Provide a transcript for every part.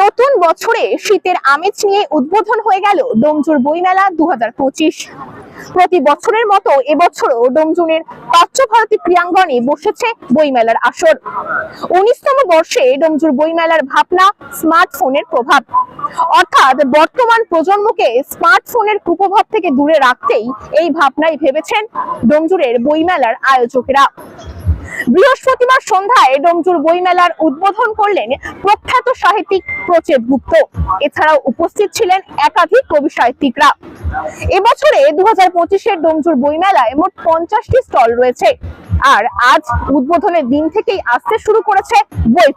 নতুন বছরে শীতের আমেজ নিয়ে উদ্বোধন হয়ে গেল ডোমজুর বইমেলা দু হাজার পঁচিশ। প্রতি বছরের মতো এবছরও ডোমজুনের পার্শ্বভারতী ক্রিয়াঙ্গনে বসেছে বইমেলার আসর। উনিশতম বর্ষে ডোমজুর বইমেলার ভাবনা স্মার্টফোনের প্রভাব। অর্থাৎ বর্তমান প্রজন্মকে স্মার্টফোনের কুপ্রভাব থেকে দূরে রাখতেই এই ভাবনাই ভেবেছেন ডোমজুরের বইমেলার আয়োজকেরা। বৃহস্পতিবার সন্ধ্যায় ডোমজুর বইমেলার উদ্বোধন করলেন প্রখ্যাত সাহিত্যিক প্রচেত গুপ্ত। এছাড়াও উপস্থিত ছিলেন একাধিক কবি সাহিত্যিকরা। এবছরে দু হাজার পঁচিশের ডোমজুর বইমেলায় মোট পঞ্চাশটি স্টল রয়েছে। আর আজ উদ্বোধনের দিন থেকেই আসতে শুরু করেছে বই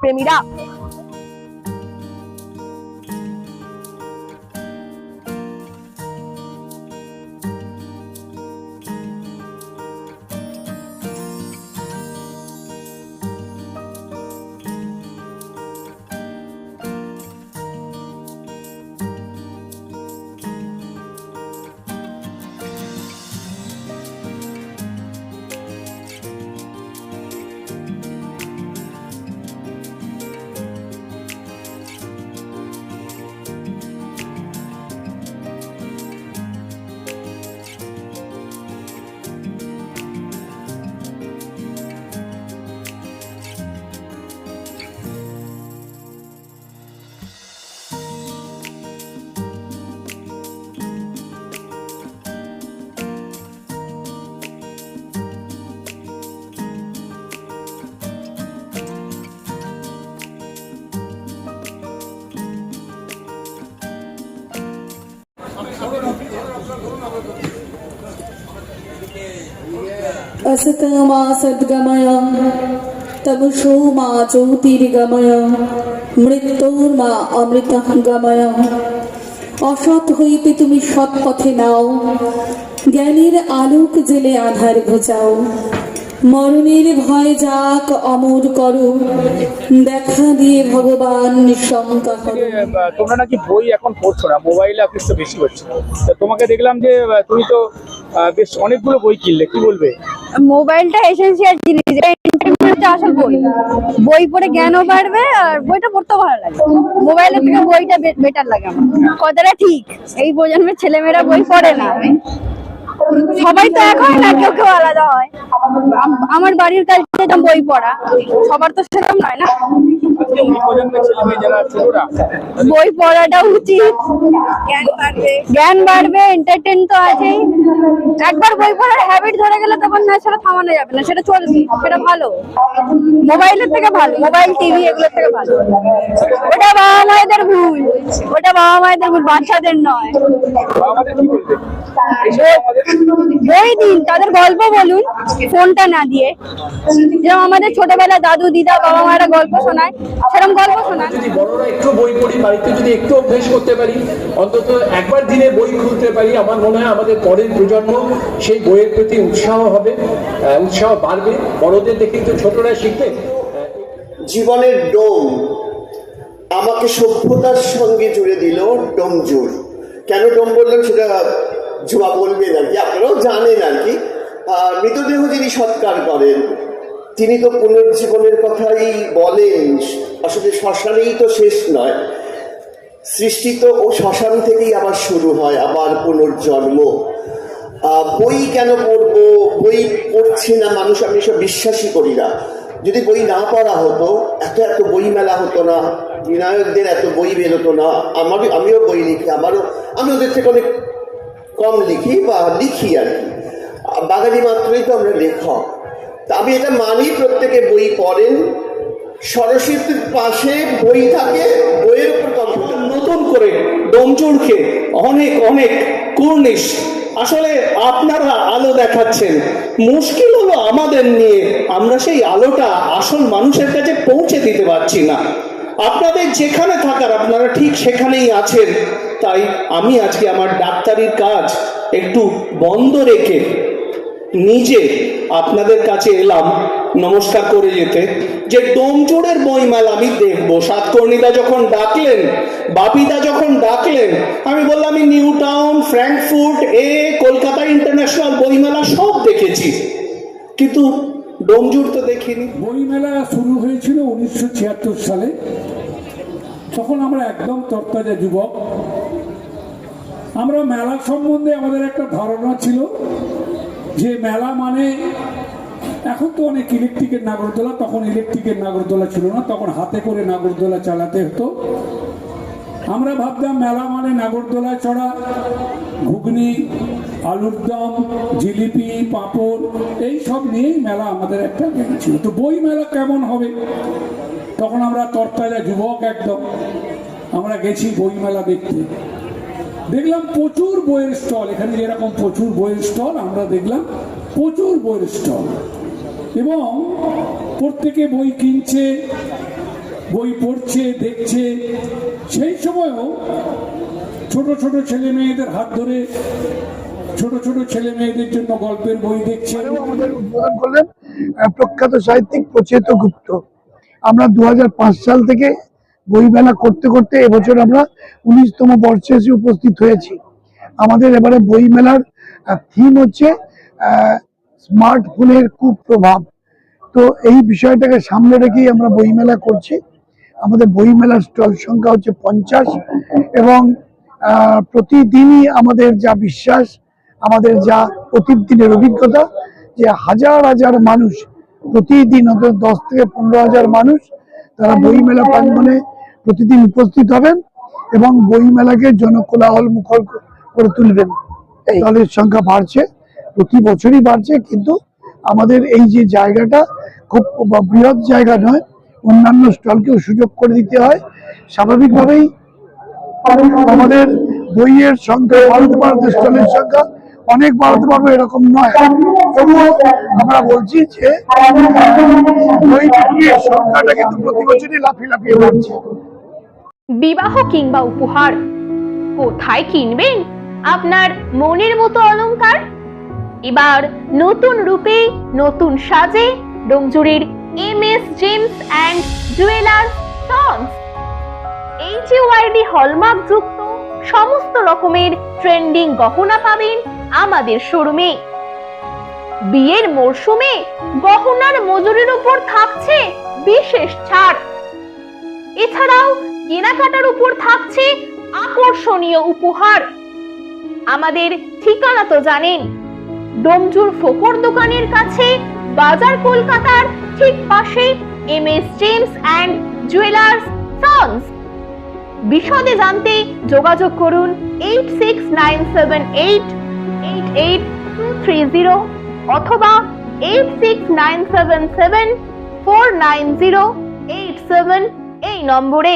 প্রেমীরা असतमा सद्गमय तमसो मा জ্যোতির্গময় মৃত্যুর্মা অমৃত গময় অসৎ হইতে তুমি সৎ পথে নাও জ্ঞানের আলোক জেলে আধার ঘোচাও মরণের ভয় যাক অমর করো দেখা দিয়ে ভগবান নিঃশঙ্কা করো আহ, তোমরা নাকি বই এখন পড়ছো না মোবাইলে আকৃষ্ট বেশি হচ্ছে তা তোমাকে দেখলাম যে আহ, তুমি তো আহ, বেশ অনেকগুলো বই কিনলে, কি বলবে? মোবাইলটা এসেন্সিয়াল জিনিস এটা আসল বই। বই পড়ে জ্ঞানও বাড়বে আর বইটা পড়তেও ভালো লাগে। মোবাইলের থেকে বইটা বেটার লাগে আমার। কথাটা ঠিক। এই প্রজন্মের ছেলেমেয়েরা বই পড়ে না। সবাই তো এক হয় না, কেউ কেউ আলাদা হয়। আমার বাড়ির কাছে যেরকম বই পড়া, সবার তো সেরকম নয় না। বই পড়াটা উচিত। জ্ঞান বাড়বে এন্টারটেন তো আছেই। একবার বই পড়ার হ্যাবিট ধরে গেলে তখন না, সেটা থামানো যাবে না, সেটা চলবে, সেটা ভালো। মোবাইলের থেকে ভালো, মোবাইল টিভি এগুলোর থেকে ভালো। ওটা বাবা মায়েদের ভুল। ওটা বাবা মায়েদের বাচ্চাদের নয়। বই দিন তাদের গল্প বলুন ফোনটা না দিয়ে। যেরকম আমাদের ছোটবেলা দাদু দিদা বাবা মায়েরা গল্প শোনায় সেরকম গল্প শোনায় যদি বড়রা একটু বই পড়ি বাড়িতে যদি একটু অভ্যেস করতে পারি অন্তত একবার দিনে বই খুলতে পারি আমার মনে হয় আমাদের পরের প্রজন্ম সেই বইয়ের প্রতি উৎসাহ হবে আহ, উৎসাহ বাড়বে। বড়দের দেখে তো ছোটরা শিখবে? জীবনের ডোম। আমাকে সভ্যতার সঙ্গে জুড়ে দিল ডোমজুর। কেন ডোম বললাম সেটা জুয়া বলবেন আর কি, আপনারাও জানেন আর কি। মৃতদেহ যিনি সৎকার করেন, তিনি তো পুনর্জীবনের কথাই বলেন, আসলে শ্মশানেই তো শেষ নয়। সৃষ্টি তো ও শ্মশান থেকেই আবার শুরু হয়, আবার পুনর্জন্ম। বই কেন পড়ব, বই পড়ছে না, মানুষ, আমি সব বিশ্বাসই করি না। যদি বই না পড়া হতো, এত এত বই মেলা হতো না। বিনায়কদের এত বই বেরোতো না। আমারও আমিও বই লিখি, আমারও আমি ওদের থেকে অনেক কম লিখি বা লিখি আর কি। বাঙালি মাত্রই তো আমরা লেখক। তা আমি এটা মানি প্রত্যেকে বই পড়েন। সরস্বতীর পাশে বই থাকে, বইয়ের উপর নতুন করে ডোমচুরকে অনেক অনেক কুর্নিশ। আসলে আপনারা আলো দেখাচ্ছেন। মুশকিল হলো আমাদের নিয়ে আমরা সেই আলোটা আসল মানুষের কাছে পৌঁছে দিতে পারছি না। আপনাদের যেখানে থাকার, আপনারা ঠিক সেখানেই আছেন। তাই আমি আজকে আমার ডাক্তারির কাজ একটু বন্ধ রেখে নিজে আপনাদের কাছে এলাম, নমস্কার করে যেতে। যে ডোমচোরের বইমেলা আমি দেখব। সাতকর্ণীদা যখন ডাকলেন, বাপিদা যখন ডাকলেন, আমি বললাম, আমি নিউ টাউন, ফ্র্যাঙ্কফুর্ট, এ, কলকাতা ইন্টারন্যাশনাল বইমেলা সব দেখেছি। কিন্তু ডোমজুর তো দেখিনি। বইমেলা শুরু হয়েছিল উনিশশো ছিয়াত্তর সালে। তখন আমরা একদম তরতাজা যুবক। আমরা মেলা সম্বন্ধে আমাদের একটা ধারণা ছিল যে মেলা মানে এখন তো অনেক ইলেকট্রিকের নাগরদোলা, তখন ইলেকট্রিকের নাগরদোলা ছিল না, তখন হাতে করে নাগরদোলা চালাতে হতো। আমরা ভাবতাম মেলা মানে নাগরদোলায় চড়া। ঘুগনি, আলুর দম, জিলিপি, পাঁপড়, এই সব নিয়েই মেলা আমাদের একটা জ্ঞান ছিল। তো বই মেলা কেমন হবে? তখন আমরা তরতাজা যুবক একদম। আমরা গেছি বই মেলা দেখতে। দেখলাম প্রচুর বইয়ের স্টল। এখানে যেরকম প্রচুর বইয়ের স্টল, আমরা দেখলাম প্রচুর বইয়ের স্টল। এবং প্রত্যেকে বই কিনছে বই পড়ছে, দেখছে। সেই সময়ও ছোট ছোট ছেলে মেয়েদের হাত ধরে ছোট ছোট ছেলে মেয়েদের জন্য গল্পের বই দেখছে। প্রখ্যাত সাহিত্যিক প্রচেত গুপ্ত। আমরা দু সাল থেকে বইমেলা করতে করতে এবছর আমরা উনিশতম বর্ষে এসে উপস্থিত হয়েছি। আমাদের এবারে বইমেলার থিম হচ্ছে স্মার্টফোনের কুপ্রভাব। তো এই বিষয়টাকে সামনে রেখেই আমরা বইমেলা করছি। আমাদের বইমেলার স্টল সংখ্যা হচ্ছে পঞ্চাশ এবং প্রতিদিনই আমাদের যা বিশ্বাস আমাদের যা প্রতিদিনের অভিজ্ঞতা যে হাজার হাজার মানুষ প্রতিদিন অন্তত দশ থেকে পনেরো হাজার মানুষ তারা বইমেলা প্রাঙ্গণে প্রতিদিন উপস্থিত হবেন এবং বইমেলাকে জনকোলাহল মুখর করে তুলবেন। এই দলের সংখ্যা বাড়ছে প্রতি বছরই বাড়ছে কিন্তু আমাদের এই যে জায়গাটা খুব বৃহৎ জায়গা নয় অন্যান্য স্টলকেও সুযোগ করে দিতে হয়। স্বাভাবিকভাবেই আমাদের বইয়ের সংখ্যা বাড়াতে বাড়াতে স্টলের সংখ্যা অনেক বাড়াতে পারব এরকম নয়। আমরা বলছি যে সংখ্যাটা কিন্তু প্রতি বছরই লাফিয়ে লাফিয়ে বাড়ছে। বিবাহ কিংবা উপহার, কোথায় কিনবেন? আপনার মনের মতো অলংকার? এবার নতুন রূপে নতুন সাজে ডোমজুরির M S gems and jewellers sons HUID hallmark যুক্ত, সমস্ত রকমের ট্রেন্ডিং গহনা পাবেন আমাদের শোরুমে। বিয়ের মরশুমে গহনার মজুরির উপর থাকছে বিশেষ ছাড়। এছাড়াও কেনাকাটার উপর থাকছে আকর্ষণীয় উপহার। আমাদের ঠিকানা তো জানেন, ডোমজুর ফোকর দোকানের কাছে বাজার কলকাতার ঠিক পাশে M S gems and jewellers sons বিশদে জানতে যোগাযোগ করুন eight six nine seven eight eight eight two three zero অথবা eight six nine seven seven four nine zero eight seven এই নম্বরে।